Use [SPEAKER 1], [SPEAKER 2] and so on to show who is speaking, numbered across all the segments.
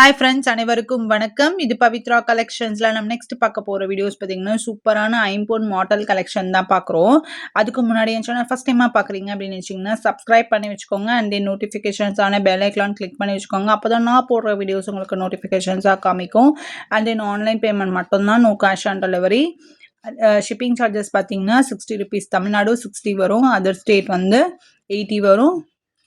[SPEAKER 1] Hi friends அனைவருக்கும் வணக்கம். இது பவித்ரா கலெக்ஷன்ஸில் நம்ம நெக்ஸ்ட் பார்க்க போகிற வீடியோஸ் பார்த்தீங்கன்னா சூப்பரான ஐம்போன் மாடல் கலெக்ஷன் தான் பார்க்குறோம். அதுக்கு முன்னாடி என் சேனல் ஃபஸ்ட் டைமாக பார்க்குறீங்க அப்படின்னு வச்சிங்கன்னா சப்ஸ்கிரைப் பண்ணி வச்சுக்கோங்க. அண்ட் தென் நோட்டிஃபிகேஷன்ஸான பெல் ஐக்கான் கிளிக் பண்ணி வச்சுக்கோங்க. அப்போ தான் நான் போடுற வீடியோஸ் உங்களுக்கு நோட்டிஃபிகேஷன்ஸாக காமிக்கும். அண்ட் தென் ஆன்லைன் பேமெண்ட் மட்டும்தான் no cash on delivery shipping charges பார்த்தீங்கன்னா சிக்ஸ்டி ருபீஸ் தமிழ்நாடு சிக்ஸ்டி வரும். அதர் ஸ்டேட் வந்து எயிட்டி வரும்.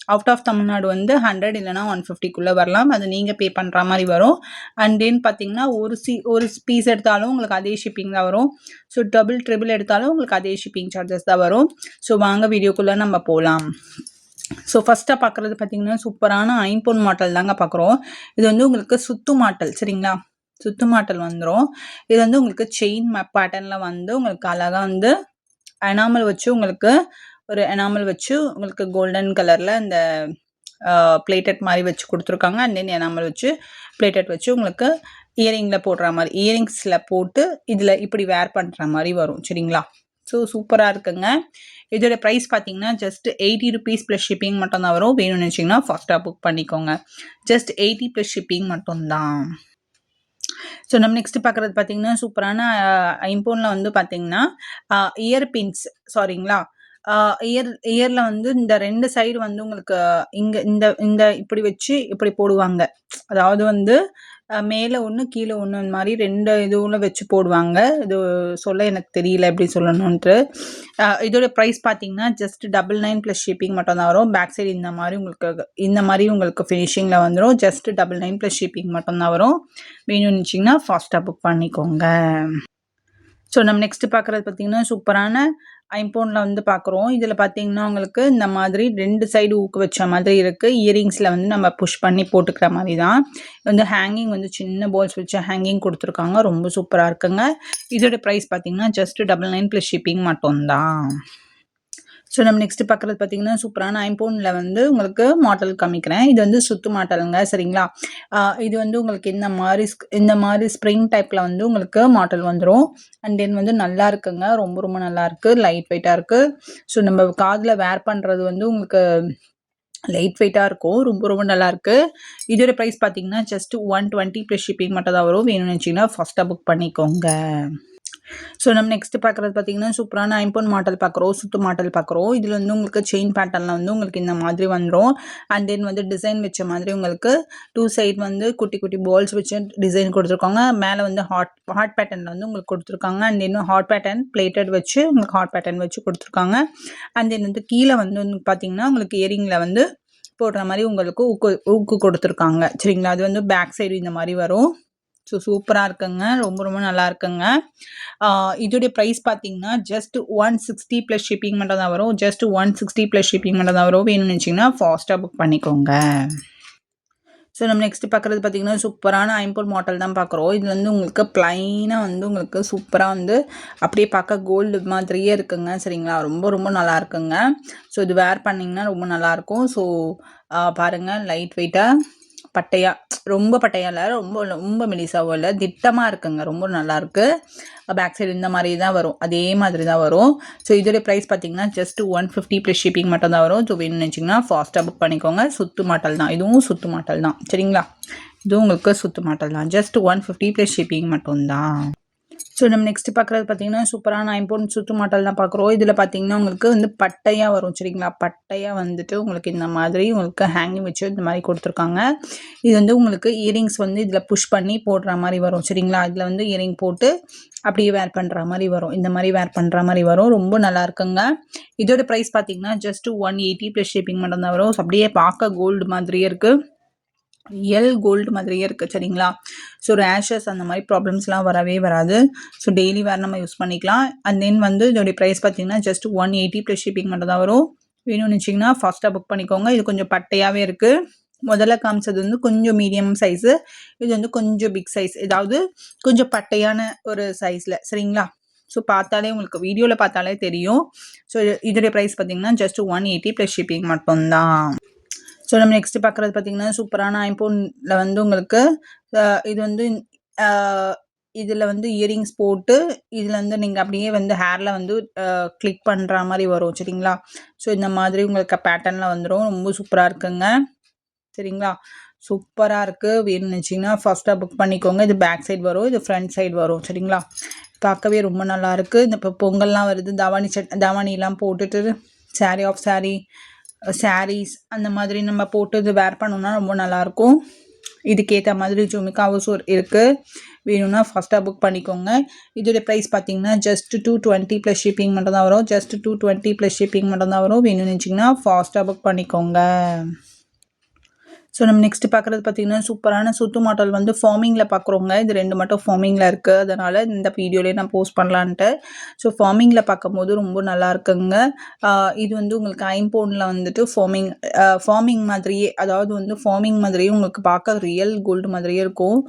[SPEAKER 1] அவுட் ஆஃப் தமிழ்நாடு வந்து ஹண்ட்ரட் இல்லைனா ஒன் ஃபிஃப்டிக்குள்ளே வரலாம். அது நீங்கள் பே பண்ணுற மாதிரி வரும். அண்ட் தென் பார்த்தீங்கன்னா ஒரு சி ஒரு பீஸ் எடுத்தாலும் உங்களுக்கு அதே ஷிப்பிங் தான் வரும். ஸோ டபுள் ட்ரிபிள் எடுத்தாலும் உங்களுக்கு அதே ஷிப்பிங் சார்ஜஸ் தான் வரும். ஸோ வாங்க வீடியோக்குள்ளே நம்ம போகலாம் ஸோ ஃபஸ்ட்டாக பார்க்குறது பார்த்தீங்கன்னா சூப்பரான ஐம்பொன் மாட்டல் தாங்க பார்க்குறோம் இது வந்து உங்களுக்கு சுத்து மாட்டல் சரிங்களா? சுத்து மாட்டல் வந்துடும் இது வந்து உங்களுக்கு செயின் பேட்டர்னில் வந்து உங்களுக்கு அழகாக வந்து அனாமல் வச்சு உங்களுக்கு ஒரு எனாமல் வச்சு உங்களுக்கு கோல்டன் கலரில் அந்த பிளேட்டட் மாதிரி வச்சு கொடுத்துருக்காங்க. அண்ட் தென் எனாமல் வச்சு பிளேட்டட் வச்சு உங்களுக்கு இயரிங்கில் போடுற மாதிரி இயரிங்ஸில் போட்டு இதில் இப்படி வேர் பண்ணுற மாதிரி வரும். சரிங்களா? ஸோ சூப்பராக இருக்குங்க. இதோட ப்ரைஸ் பார்த்தீங்கன்னா just eighty rupees plus shipping மட்டும் தான் வரும். வேணும்னு நினச்சிங்கன்னா ஃபஸ்ட்டாக புக் பண்ணிக்கோங்க. ஜஸ்ட் எயிட்டி ப்ளஸ் ஷிப்பிங் மட்டும்தான் ஸோ நம்ம நெக்ஸ்ட் பார்க்குறது பார்த்தீங்கன்னா சூப்பரான ஐம்போனில் வந்து பார்த்தீங்கன்னா இயர் பின்ஸ் சாரிங்களா இயர் இயரில் வந்து இந்த ரெண்டு சைடு வந்து உங்களுக்கு இங்கே இந்த இந்த இப்படி வச்சு இப்படி போடுவாங்க. அதாவது வந்து மேலே ஒன்று கீழே ஒன்று அந்த மாதிரி ரெண்டு இதுவும் வச்சு போடுவாங்க. இது சொல்ல எனக்கு தெரியல எப்படி சொல்லணுன்ட்டு இதோட ப்ரைஸ் பார்த்தீங்கன்னா just double nine plus shipping மட்டும் தான் வரும். பேக் சைடு இந்த மாதிரி உங்களுக்கு இந்த மாதிரி உங்களுக்கு ஃபினிஷிங்கில் வந்துடும் just double nine plus shipping மட்டும் தான் வரும். வேணும்னு வச்சிங்கன்னா ஃபாஸ்ட்டாக புக் பண்ணிக்கோங்க. ஸோ நம்ம நெக்ஸ்ட் பார்க்குறது பார்த்தீங்கன்னா சூப்பரான ஐம்போனில் வந்து பார்க்குறோம் இதில் பார்த்தீங்கன்னா உங்களுக்கு இந்த மாதிரி ரெண்டு சைடு ஊக்கு வச்ச மாதிரி இருக்குது இயரிங்ஸில் வந்து நம்ம புஷ் பண்ணி போட்டுக்கிற மாதிரி தான். வந்து ஹேங்கிங் வந்து சின்ன பால்ஸ் வச்சு ஹேங்கிங் கொடுத்துருக்காங்க. ரொம்ப சூப்பராக இருக்குங்க. இதோட ப்ரைஸ் பார்த்தீங்கன்னா just double nine plus shipping மட்டும்தான். ஸோ நம்ம நெக்ஸ்ட் பார்க்குறது பார்த்தீங்கன்னா சூப்பரான ஐம்போனில் வந்து உங்களுக்கு மாடல் காமிக்கிறேன். இது வந்து சுத்து மாடலுங்க சரிங்களா? இது வந்து உங்களுக்கு இந்த மாதிரி இந்த மாதிரி ஸ்ப்ரிங் டைப்பில் வந்து உங்களுக்கு மாடல் வந்துடும் அண்ட் தென் வந்து நல்லா இருக்குங்க. ரொம்ப ரொம்ப நல்லா இருக்குது லைட் வெயிட்டாக இருக்குது ஸோ நம்ம காதில் வேர் பண்ணுறது வந்து உங்களுக்கு லைட் வெயிட்டாக இருக்கும். ரொம்ப ரொம்ப நல்லாயிருக்கு இதோட ப்ரைஸ் பார்த்தீங்கன்னா just one twenty plus shipping மட்டும் தான் வரும். வேணும்னு நினச்சிங்கன்னா ஃபஸ்ட்டாக புக் பண்ணிக்கோங்க. ஸோ நம்ம நெக்ஸ்ட் பார்க்குறது பார்த்தீங்கன்னா சூப்பரான ஐம்போன் மாடல் பார்க்குறோம் சுத்து மாடல் பார்க்குறோம் இதில் வந்து உங்களுக்கு செயின் பேட்டர்னில் வந்து உங்களுக்கு இந்த மாதிரி வந்துடும் அண்ட் தென் வந்து டிசைன் வச்ச மாதிரி உங்களுக்கு டூ சைட் வந்து குட்டி குட்டி பால்ஸ் வச்சு டிசைன் கொடுத்துருக்காங்க. மேலே வந்து ஹாட் ஹாட் பேட்டர்னில் வந்து உங்களுக்கு கொடுத்துருக்காங்க. And then hot pattern plated வச்சு உங்களுக்கு ஹாட் பேட்டர்ன் வச்சு கொடுத்துருக்காங்க. அண்ட் தென் வந்து கீழே வந்து பார்த்தீங்கன்னா உங்களுக்கு இயரிங்கில் வந்து போடுற மாதிரி உங்களுக்கு ஊக்கு ஊக்கு கொடுத்துருக்காங்க. சரிங்களா? அது வந்து பேக் சைடு இந்த மாதிரி வரும். ஸோ சூப்பராக இருக்குங்க. ரொம்ப ரொம்ப நல்லா இருக்குங்க இதோடைய ப்ரைஸ் பார்த்தீங்கன்னா just one sixty plus shipping மட்டும் தான் வரும். Just one sixty plus shipping மட்டும் தான் வரும். வேணும்னு நினச்சிங்கன்னா ஃபாஸ்ட்டாக புக் பண்ணிக்கோங்க. ஸோ நம்ம நெக்ஸ்ட் பார்க்குறது பார்த்திங்கன்னா சூப்பரான ஐம்பூர் மாடல் தான் பார்க்குறோம் இது வந்து உங்களுக்கு ப்ளைனாக வந்து உங்களுக்கு சூப்பராக வந்து அப்படியே பார்க்க கோல்டு மாதிரியே இருக்குங்க. சரிங்களா? ரொம்ப ரொம்ப நல்லா இருக்குங்க ஸோ இது வேர் பண்ணிங்கன்னா ரொம்ப நல்லாயிருக்கும் ஸோ பாருங்கள் லைட் வெயிட்டாக பட்டையாக ரொம்ப பட்டையா இல்லை ரொம்ப ரொம்ப மெலிசாவும் இல்லை திட்டமாக இருக்குங்க ரொம்ப நல்லாயிருக்கு பேக் சைடு இந்த மாதிரி தான் வரும் அதே மாதிரி தான் வரும். ஸோ இதோடைய ப்ரைஸ் பார்த்தீங்கன்னா just one fifty plus shipping மட்டும் தான் வரும். ஸோ வேணும்னு நினச்சிங்கன்னா ஃபாஸ்ட்டாக புக் பண்ணிக்கோங்க. சுத்து மாட்டல் தான் இதுவும் சுத்து மாட்டல் தான் சரிங்களா? இதுவும் உங்களுக்கு சுத்து மாட்டல் தான் just one fifty plus shipping மட்டும்தான் ஸோ நம்ம நெக்ஸ்ட் பார்க்குறது பார்த்தீங்கன்னா சூப்பரான ஐம்போன் சுத்து மாட்டல் தான் பார்க்குறோம். இதில் பார்த்தீங்கன்னா உங்களுக்கு வந்து பட்டையாக வரும் சரிங்களா? பட்டையாக வந்துட்டு உங்களுக்கு இந்த மாதிரி உங்களுக்கு ஹேங்கிங் வச்சு இந்த மாதிரி கொடுத்துருக்காங்க. இது வந்து உங்களுக்கு இயரிங்ஸ் வந்து இதில் புஷ் பண்ணி போடுற மாதிரி வரும் சரிங்களா? இதில் வந்து இயரிங் போட்டு அப்படியே வேர் பண்ணுற மாதிரி வரும். இந்த மாதிரி வேர் பண்ணுற மாதிரி வரும். ரொம்ப நல்லா இருக்குங்க. இதோட ப்ரைஸ் பார்த்தீங்கன்னா just one eighty plus shipping மட்டும் தான் வரும் அப்படியே பார்க்க கோல்டு மாதிரியே இருக்குது எல் கோல்டு மாதிரியே இருக்குது சரிங்களா? ஸோ ரேஷஸ் அந்த மாதிரி ப்ராப்ளம்ஸ்லாம் வரவே வராது. ஸோ டெய்லி வேறு நம்ம யூஸ் பண்ணிக்கலாம். அண்ட் தென் வந்து இதோடைய ப்ரைஸ் பார்த்தீங்கன்னா just one eighty plus shipping மட்டும் தான் வரும். வேணும்னு வச்சிங்கன்னா ஃபாஸ்ட்டாக புக் பண்ணிக்கோங்க. இது கொஞ்சம் பட்டையாகவே இருக்குது முதல்ல காமிச்சது வந்து கொஞ்சம் மீடியம் சைஸு இது வந்து கொஞ்சம் பிக் சைஸ் ஏதாவது கொஞ்சம் பட்டையான ஒரு சைஸில் சரிங்களா? ஸோ பார்த்தாலே உங்களுக்கு வீடியோவில் பார்த்தாலே தெரியும். ஸோ இதோடைய ப்ரைஸ் பார்த்தீங்கன்னா just one eighty plus shipping மட்டும்தான். ஸோ நம்ம நெக்ஸ்ட் பார்க்குறது பார்த்தீங்கன்னா சூப்பரான ஐம்போனில் வந்து உங்களுக்கு இது வந்து இதில் வந்து இயரிங்ஸ் போட்டு இதில் வந்து நீங்கள் அப்படியே வந்து ஹேரில் வந்து கிளிக் பண்ணுற மாதிரி வரும் சரிங்களா? ஸோ இந்த மாதிரி உங்களுக்கு பேட்டர்னில் வந்துடும் ரொம்ப சூப்பராக இருக்குங்க. சரிங்களா? சூப்பராக இருக்குது வேணும்னு ஃபஸ்ட்டாக புக் பண்ணிக்கோங்க. இது பேக் சைடு வரும். இது ஃப்ரண்ட் சைடு வரும். சரிங்களா? பார்க்கவே ரொம்ப நல்லாயிருக்கு இந்த இப்போ பொங்கல்லாம் வருது. தவானி சட் தவானிலாம் போட்டுட்டு சாரீ ஆஃப் சாரீ சாரீஸ் அந்த மாதிரி நம்ம போட்டு இது வேர் பண்ணோம்னா ரொம்ப நல்லாயிருக்கும். இதுக்கேற்ற மாதிரி ஜுமிக்கா ஹவுஸும் இருக்குது வேணும்னா ஃபஸ்ட்டாக புக் பண்ணிக்கோங்க. இதோடைய ப்ரைஸ் பார்த்தீங்கன்னா just two twenty plus shipping மட்டும் தான் வரும். Just two twenty plus shipping மட்டும் தான் வரும். வேணும்னு வச்சிங்கன்னா ஃபாஸ்ட்டாக புக் பண்ணிக்கோங்க. ஸோ நம்ம நெக்ஸ்ட் பார்க்குறது பார்த்திங்கன்னா சூப்பரான சுத்து மாடல் வந்து ஃபார்மிங்கில் பார்க்குறோங்க. இது ரெண்டு மட்டும் ஃபார்மிங்கில் இருக்குது அதனால் இந்த வீடியோலேயே நான் போஸ்ட் பண்ணலான்ட்டு. ஸோ ஃபார்மிங்கில் பார்க்கும்போது ரொம்ப நல்லா இருக்குங்க. இது வந்து உங்களுக்கு ஐம்போனில் வந்துட்டு ஃபார்மிங் ஃபார்மிங் மாதிரியே அதாவது வந்து ஃபார்மிங் மாதிரியே உங்களுக்கு பார்க்க ரியல் கோல்டு மாதிரியே இருக்கும்.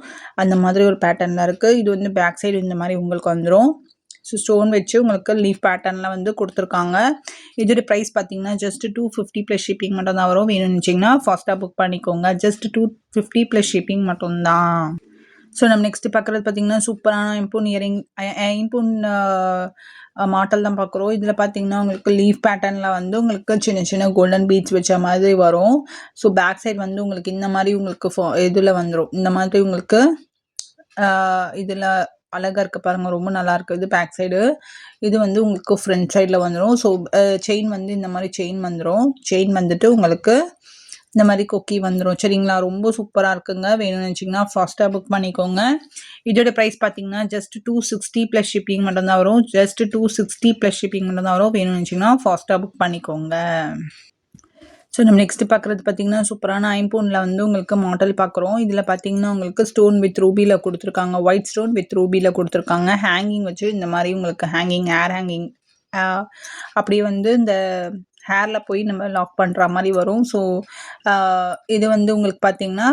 [SPEAKER 1] அந்த மாதிரி ஒரு பேட்டர்னில் இருக்குது இது வந்து பேக் சைடு இந்த மாதிரி உங்களுக்கு வந்துடும் ஸோ ஸ்டோன் வச்சு உங்களுக்கு லீஃப் பேட்டர்னில் வந்து கொடுத்துருக்காங்க. இதோட ப்ரைஸ் பார்த்தீங்கன்னா just two fifty plus shipping மட்டும் தான் வரும். வேணும்னு வச்சிங்கன்னா ஃபாஸ்ட்டாக புக் பண்ணிக்கோங்க. Just two fifty plus shipping மட்டும்தான். ஸோ நம்ம நெக்ஸ்ட் பார்க்குறது பார்த்தீங்கன்னா சூப்பரான இம்பூன் இயரிங் இம்பூன் மாட்டல் தான் பார்க்குறோம். இதில் பார்த்தீங்கன்னா உங்களுக்கு லீஃப் பேட்டர்னில் வந்து உங்களுக்கு சின்ன சின்ன கோல்டன் பீட்ஸ் வச்ச மாதிரி வரும். ஸோ பேக் சைட் வந்து உங்களுக்கு இந்த மாதிரி உங்களுக்கு இதில் வந்துடும் இந்த மாதிரி உங்களுக்கு இதில் அழகாக இருக்குது பாருங்கள் ரொம்ப நல்லா இருக்குது இது பேக் சைடு இது வந்து உங்களுக்கு ஃப்ரண்ட் சைடில் வந்துடும் ஸோ செயின் வந்து இந்த மாதிரி செயின் வந்துடும் செயின் வந்துட்டு உங்களுக்கு இந்த மாதிரி கொக்கி வந்துடும் சரிங்களா? ரொம்ப சூப்பராக இருக்குங்க. வேணும்னு நினச்சிங்கன்னா ஃபாஸ்ட்டாக புக் பண்ணிக்கோங்க. இதோட ப்ரைஸ் பார்த்தீங்கன்னா just two sixty plus shipping மட்டும்தான் வரும். Just two sixty plus shipping மட்டும்தான் வரும். வேணும்னு நினச்சிங்கன்னா ஃபாஸ்ட்டாக புக் பண்ணிக்கோங்க. ஸோ நம்ம நெக்ஸ்ட் பார்க்குறது பார்த்தீங்கன்னா சூப்பரான ஐம்போனில் வந்து உங்களுக்கு மாடல் பார்க்குறோம் இதில் பார்த்தீங்கன்னா உங்களுக்கு ஸ்டோன் வித் ரூபியில் கொடுத்துருக்காங்க. ஒயிட் ஸ்டோன் வித் ரூபியில் கொடுத்துருக்காங்க. ஹேங்கிங் வச்சு இந்த மாதிரி உங்களுக்கு ஹேங்கிங் ஹேர் ஹேங்கிங் அப்படியே வந்து இந்த ஹேரில் போய் நம்ம லாக் பண்ணுற மாதிரி வரும். ஸோ இது வந்து உங்களுக்கு பார்த்தீங்கன்னா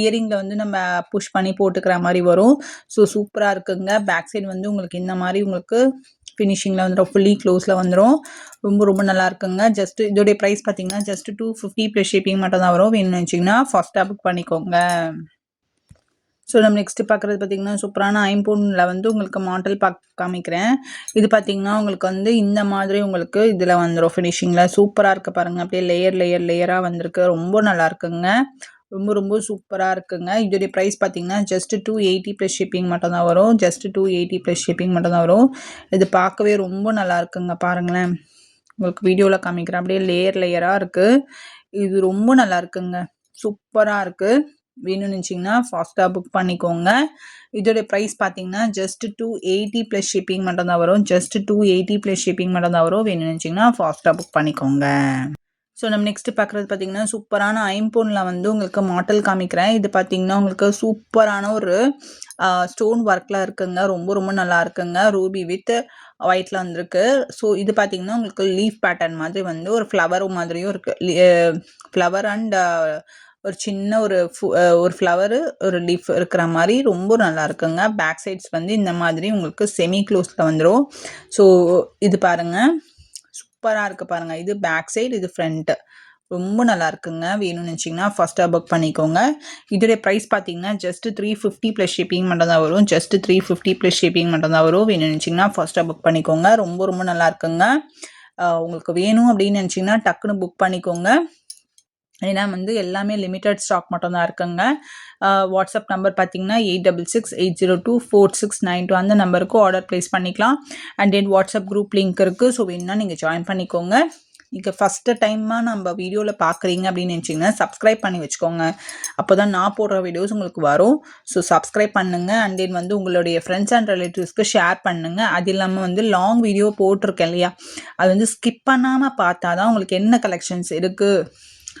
[SPEAKER 1] இயரிங்கில் வந்து நம்ம புஷ் பண்ணி போட்டுக்கிற மாதிரி வரும். ஸோ சூப்பராக இருக்குங்க. பேக் சைடு வந்து உங்களுக்கு இந்த மாதிரி உங்களுக்கு ஃபினிஷிங்கில் வந்துடும் ஃபுல்லி க்ளோஸில் வந்துடும் ரொம்ப ரொம்ப நல்லா இருக்குங்க ஜஸ்ட் இதோடைய ப்ரைஸ் பார்த்தீங்கன்னா just two fifty plus shipping மட்டும் தான் வரும். வேணும்னு வச்சிங்கன்னா ஃபஸ்ட்டாக புக் பண்ணிக்கோங்க. ஸோ நம்ம நெக்ஸ்ட்டு பார்க்குறது பார்த்திங்கன்னா சூப்பரான ஐம்பூனில் வந்து உங்களுக்கு மாடல் பார்க்க காமிக்கிறேன். இது பார்த்திங்கன்னா உங்களுக்கு வந்து இந்த மாதிரி உங்களுக்கு இதில் வந்துடும் ஃபினிஷிங்கில் சூப்பராக இருக்குது பாருங்கள் அப்படியே லேயர் லேயர் லேயராக வந்திருக்கு. ரொம்ப நல்லா இருக்குங்க ரொம்ப ரொம்ப சூப்பராக இருக்குங்க. இதோடைய ப்ரைஸ் பார்த்தீங்கன்னா just two eighty plus shipping மட்டும்தான் வரும். Just two eighty plus shipping மட்டும் தான் வரும். இது பார்க்கவே ரொம்ப நல்லா இருக்குங்க பாருங்களேன். உங்களுக்கு வீடியோவில் காமிக்கிறேன். அப்படியே லேயர் லேயராக இருக்குது இது ரொம்ப நல்லா இருக்குங்க. சூப்பராக இருக்குது வேணும்னு நினச்சிங்கன்னா ஃபாஸ்ட்டாக புக் பண்ணிக்கோங்க. இதோடைய ப்ரைஸ் பார்த்தீங்கன்னா just two eighty plus shipping மட்டும்தான் வரும். Just two eighty plus shipping மட்டும் தான் வரும். வேணும்னு நினச்சிங்கன்னா ஃபாஸ்ட்டாக புக் பண்ணிக்கோங்க. ஸோ நம்ம நெக்ஸ்ட் பார்க்குறது பார்த்தீங்கன்னா சூப்பரான ஐம்போனில் வந்து உங்களுக்கு மாடல் காமிக்கிறேன். இது பார்த்தீங்கன்னா உங்களுக்கு சூப்பரான ஒரு ஸ்டோன் ஒர்க்கில் இருக்குங்க. ரொம்ப ரொம்ப நல்லா இருக்குங்க. ரூபி வித் ஒயிட்டில் வந்திருக்கு. ஸோ இது பார்த்தீங்கன்னா உங்களுக்கு லீஃப் பேட்டர்ன் மாதிரி வந்து ஒரு ஃப்ளவர் மாதிரியும் இருக்குது ஃப்ளவர் அண்ட் ஒரு சின்ன ஒரு ஒரு ஃப்ளவரு ஒரு லீஃப் இருக்கிற மாதிரி ரொம்ப நல்லா இருக்குங்க. பேக் சைட்ஸ் வந்து இந்த மாதிரி உங்களுக்கு செமி க்ளோஸில் வந்துடும் ஸோ இது பாருங்கள் சூப்பராக இருக்குது பாருங்கள் இது பேக் சைடு இது ஃப்ரண்ட்டு ரொம்ப நல்லா இருக்குங்க. வேணும்னு நினச்சிங்கன்னா ஃபஸ்ட்டாக புக் பண்ணிக்கோங்க. இதோடைய ப்ரைஸ் பார்த்தீங்கன்னா just three fifty plus shipping மட்டும் தான் வரும். Just three fifty plus shipping மட்டும் தான் வரும். வேணும்னு நினச்சிங்கன்னா ஃபஸ்ட்டாக புக் பண்ணிக்கோங்க. ரொம்ப ரொம்ப நல்லா இருக்குங்க. உங்களுக்கு வேணும் அப்படின்னு நினச்சிங்கன்னா டக்குன்னு புக் பண்ணிக்கோங்க. ஏன்னா வந்து எல்லாமே லிமிட்டட் ஸ்டாக் மட்டும் தான் இருக்குங்க வாட்ஸ்அப் நம்பர் பார்த்தீங்கன்னா eight double six eight zero two four six nine two அந்த நம்பருக்கு ஆர்டர் ப்ளேஸ் பண்ணிக்கலாம். And then WhatsApp group link இருக்குது ஸோ வேணுன்னா நீங்கள் ஜாயின் பண்ணிக்கோங்க. இங்கே ஃபஸ்ட்டு டைமாக நம்ம வீடியோவில் பார்க்குறீங்க அப்படின்னு நினச்சிங்கன்னா சப்ஸ்கிரைப் பண்ணி வச்சுக்கோங்க. அப்போ தான் நான் போடுற வீடியோஸ் உங்களுக்கு வரும். ஸோ சப்ஸ்கிரைப் பண்ணுங்கள் அண்ட் தென் வந்து உங்களுடைய ஃப்ரெண்ட்ஸ் அண்ட் ரிலேட்டிவ்ஸ்க்கு ஷேர் பண்ணுங்கள் அது இல்லாமல் வந்து லாங் வீடியோ போட்டிருக்கேன் இல்லையா? அது வந்து ஸ்கிப் பண்ணாமல் பார்த்தா தான் உங்களுக்கு என்ன கலெக்ஷன்ஸ் இருக்குது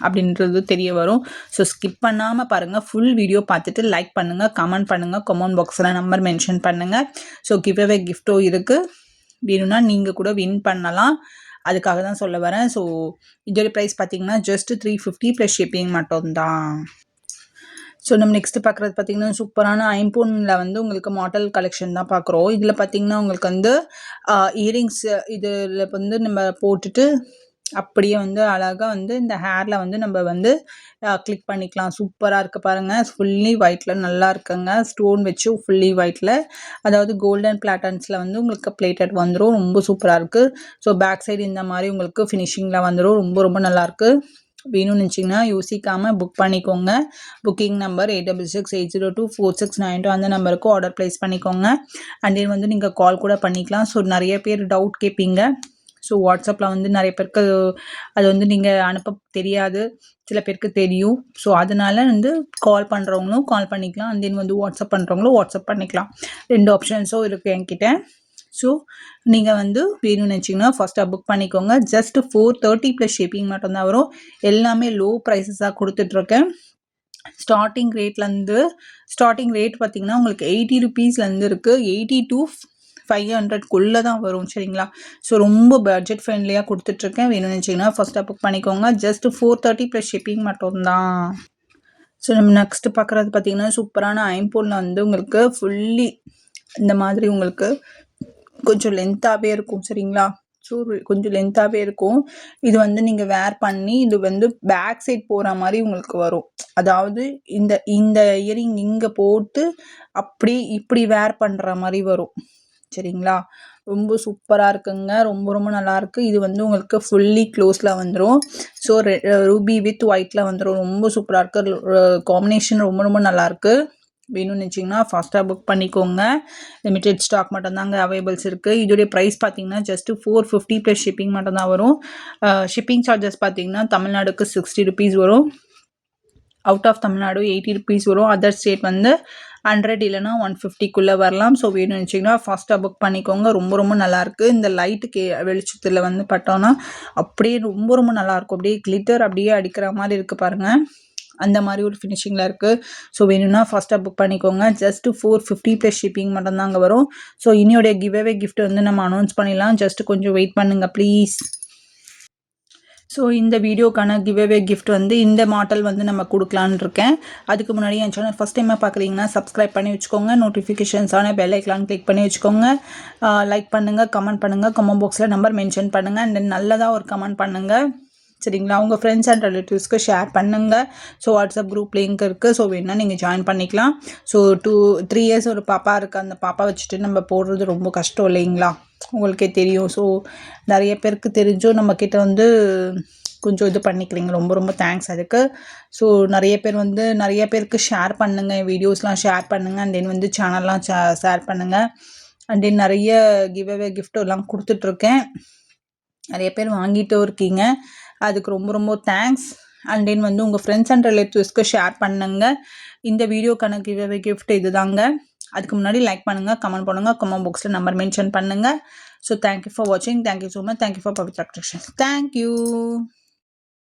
[SPEAKER 1] அப்படின்றது தெரிய வரும். ஸோ ஸ்கிப் பண்ணாமல் பாருங்கள் ஃபுல் வீடியோ பார்த்துட்டு லைக் பண்ணுங்கள் கமெண்ட் பண்ணுங்கள் கமெண்ட் பாக்ஸில் நம்பர் மென்ஷன் பண்ணுங்கள் ஸோ கிவ் அவே கிஃப்ட்டோ இருக்குது வேணும்னா நீங்கள் கூட வின் பண்ணலாம். அதுக்காக தான் சொல்ல வரேன். ஸோ இதோட ப்ரைஸ் பார்த்தீங்கன்னா just three fifty plus shipping மட்டும்தான். ஸோ நம்ம நெக்ஸ்ட் பார்க்குறது பார்த்திங்கன்னா சூப்பரான ஐம்போனில் வந்து உங்களுக்கு மாடல் கலெக்ஷன் தான் பார்க்குறோம். இதில் பார்த்தீங்கன்னா உங்களுக்கு வந்து இயரிங்ஸ் இதில் வந்து நம்ம போட்டுட்டு அப்படியே வந்து அழகாக வந்து இந்த ஹேரில் வந்து நம்ம வந்து கிளிக் பண்ணிக்கலாம். சூப்பராக இருக்குது பாருங்கள் ஃபுல்லி ஒயிட்டில் நல்லா இருக்குங்க. ஸ்டோன் வச்சு ஃபுல்லி ஒயிட்டில் அதாவது கோல்டன் பிளாட்டன்ஸில் வந்து உங்களுக்கு பிளேட்டட் வந்துடும் ரொம்ப சூப்பராக இருக்குது ஸோ பேக் சைடு இந்த மாதிரி உங்களுக்கு ஃபினிஷிங்கில் வந்துடும் ரொம்ப ரொம்ப நல்லாயிருக்கு வேணும்னு நினச்சிங்கன்னா யோசிக்காமல் புக் பண்ணிக்கோங்க. Booking number eight double six eight zero two four six nine two அந்த நம்பருக்கு ஆர்டர் ப்ளேஸ் பண்ணிக்கோங்க. அண்ட் தென் வந்து நீங்கள் கால் கூட பண்ணிக்கலாம். ஸோ நிறைய பேர் டவுட் கேட்பீங்க. ஸோ வாட்ஸ்அப்பில் வந்து நிறைய பேருக்கு அது வந்து நீங்கள் அனுப்ப தெரியாது. சில பேருக்கு தெரியும். ஸோ அதனால வந்து கால் பண்ணுறவங்களும் கால் பண்ணிக்கலாம். அண்ட் தென் வந்து வாட்ஸ்அப் பண்ணுறவங்களும் வாட்ஸ்அப் பண்ணிக்கலாம். ரெண்டு ஆப்ஷன்ஸும் இருக்குது என்கிட்ட. ஸோ நீங்கள் வந்து வேணும்னு நினச்சிங்கன்னா ஃபஸ்ட்டாக புக் பண்ணிக்கோங்க. Just four thirty plus shipping மட்டும்தான் வரும். எல்லாமே லோ ப்ரைஸஸாக கொடுத்துட்ருக்கேன். ஸ்டார்டிங் ரேட்லேருந்து ஸ்டார்டிங் ரேட் பார்த்திங்கன்னா உங்களுக்கு எயிட்டி ருபீஸ்லேருந்து இருக்குது எயிட்டி டூ ஃபைவ் ஹண்ட்ரட்குள்ளே தான் வரும் சரிங்களா? ஸோ ரொம்ப பட்ஜெட் ஃப்ரெண்ட்லியாக கொடுத்துட்ருக்கேன். வேணும்னு வச்சிங்கன்னா ஃபஸ்ட்டாக புக் பண்ணிக்கோங்க. Just four thirty plus shipping மட்டும்தான். ஸோ நம்ம நெக்ஸ்ட் பார்க்குறது பார்த்திங்கன்னா சூப்பரான ஐம்போனில் வந்து உங்களுக்கு ஃபுல்லி இந்த மாதிரி உங்களுக்கு கொஞ்சம் லென்த்தாகவே இருக்கும் சரிங்களா? ஸோ கொஞ்சம் லென்த்தாகவே இருக்கும். இது வந்து நீங்கள் வேர் பண்ணி இது வந்து பேக் சைட் போகிற மாதிரி உங்களுக்கு வரும். அதாவது இந்த இந்த இயரிங் இங்கே போட்டு அப்படி இப்படி வேர் பண்ணுற மாதிரி வரும். சரிங்களா? ரொம்ப சூப்பராக இருக்குங்க. ரொம்ப ரொம்ப நல்லாயிருக்கு இது வந்து உங்களுக்கு ஃபுல்லி க்ளோஸில் வந்துடும் ஸோ ரூபி வித் ஒயிட்டில் வந்துடும் ரொம்ப சூப்பராக இருக்குது காம்பினேஷன் ரொம்ப ரொம்ப நல்லாயிருக்கு வேணும்னு நினச்சிங்கன்னா ஃபாஸ்ட்டாக புக் பண்ணிக்கோங்க. லிமிடெட் ஸ்டாக் மட்டும்தாங்க அவைலபிள்ஸ் இருக்குது இதோடைய ப்ரைஸ் பார்த்தீங்கன்னா just four fifty plus shipping மட்டும்தான் வரும். ஷிப்பிங் சார்ஜஸ் பார்த்தீங்கன்னா தமிழ்நாடுக்கு சிக்ஸ்டி ருபீஸ் வரும். Out of Tamil Nadu eighty rupees வரும். அதர் ஸ்டேட் வந்து ஹண்ட்ரட் இல்லைனா ஒன் ஃபிஃப்டிக்குள்ளே வரலாம். ஸோ வேணும்னு வச்சிங்கன்னா ஃபாஸ்ட்டாக புக் பண்ணிக்கோங்க. ரொம்ப ரொம்ப நல்லாயிருக்கு. இந்த லைட்டுக்கு வெளிச்சத்தில் வந்து பட்டோன்னா அப்படியே ரொம்ப ரொம்ப நல்லாயிருக்கும். அப்படியே கிளிட்டர் அப்படியே அடிக்கிற மாதிரி இருக்குது பாருங்கள் அந்த மாதிரி ஒரு ஃபினிஷிங்கில் இருக்குது ஸோ வேணும்னா ஃபஸ்ட்டாக புக் பண்ணிக்கோங்க. Just four fifty plus shipping மட்டும்தாங்க வரும். ஸோ இனியோடைய கிவ்அவே கிஃப்ட் வந்து நம்ம அனௌன்ஸ் பண்ணிடலாம். ஜஸ்ட்டு கொஞ்சம் வெயிட் பண்ணுங்கள் ப்ளீஸ் ஸோ இந்த வீடியோக்கான கிவ்அவே கிஃப்ட் வந்து இந்த மாடல் வந்து நம்ம கொடுக்கலான்னு இருக்கேன். அதுக்கு முன்னாடி என் சேனல் ஃபஸ்ட் டைமாக பார்க்குறீங்கன்னா சப்ஸ்கிரைப் பண்ணி வச்சுக்கோங்க. நோட்டிஃபிகேஷன்ஸான பெல் ஐக்கலான் கிளிக் பண்ணி வச்சுக்கோங்க. லைக் பண்ணுங்கள் கமெண்ட் பண்ணுங்கள் கமெண்ட் பாக்ஸில் நம்பர் மென்ஷன் பண்ணுங்கள் அண்ட் தென் நல்லதாக ஒரு கமெண்ட் பண்ணுங்கள் சரிங்களா? உங்கள் ஃப்ரெண்ட்ஸ் அண்ட் ரிலேட்டிவ்ஸ்க்கு ஷேர் பண்ணுங்கள் ஸோ வாட்ஸ்அப் குரூப் லிங்க் இருக்குது ஸோ வேணால் நீங்கள் ஜாயின் பண்ணிக்கலாம். ஸோ டூ த்ரீ இயர்ஸ் ஒரு பாப்பா இருக்குது அந்த பாப்பா வச்சுட்டு நம்ம போடுறது ரொம்ப கஷ்டம் இல்லைங்களா? உங்களுக்கே தெரியும். ஸோ நிறைய பேருக்கு தெரிஞ்சும் நம்மக்கிட்ட வந்து கொஞ்சம் இது பண்ணிக்கிறீங்க. ரொம்ப ரொம்ப தேங்க்ஸ் அதுக்கு. ஸோ நிறைய பேர் வந்து நிறைய பேருக்கு ஷேர் பண்ணுங்கள் வீடியோஸ்லாம் ஷேர் பண்ணுங்கள் அண்ட் தென் வந்து சேனல்லாம் ஷேர் பண்ணுங்கள் அண்ட் தென் நிறைய கிவ் அவே கிஃப்ட் எல்லாம் கொடுத்துட்ருக்கேன் நிறைய பேர் வாங்கிட்டும் இருக்கீங்க. அதுக்கு ரொம்ப ரொம்ப தேங்க்ஸ் அண்ட் தென் வந்து உங்கள் ஃப்ரெண்ட்ஸ் அண்ட் ரிலேட்டிவ்ஸ்க்கு ஷேர் பண்ணுங்க. இந்த வீடியோ கணக்கு இவ்வளவு கிஃப்ட் இது தாங்க அதுக்கு முன்னாடி லைக் பண்ணுங்கள் கமெண்ட் பண்ணுங்கள் கமெண்ட் பாக்ஸில் நம்பர் மென்ஷன் பண்ணுங்கள் ஸோ தேங்க்யூ ஃபார் வாட்சிங் thank you so much thank you for Pavithra Krishnan thank you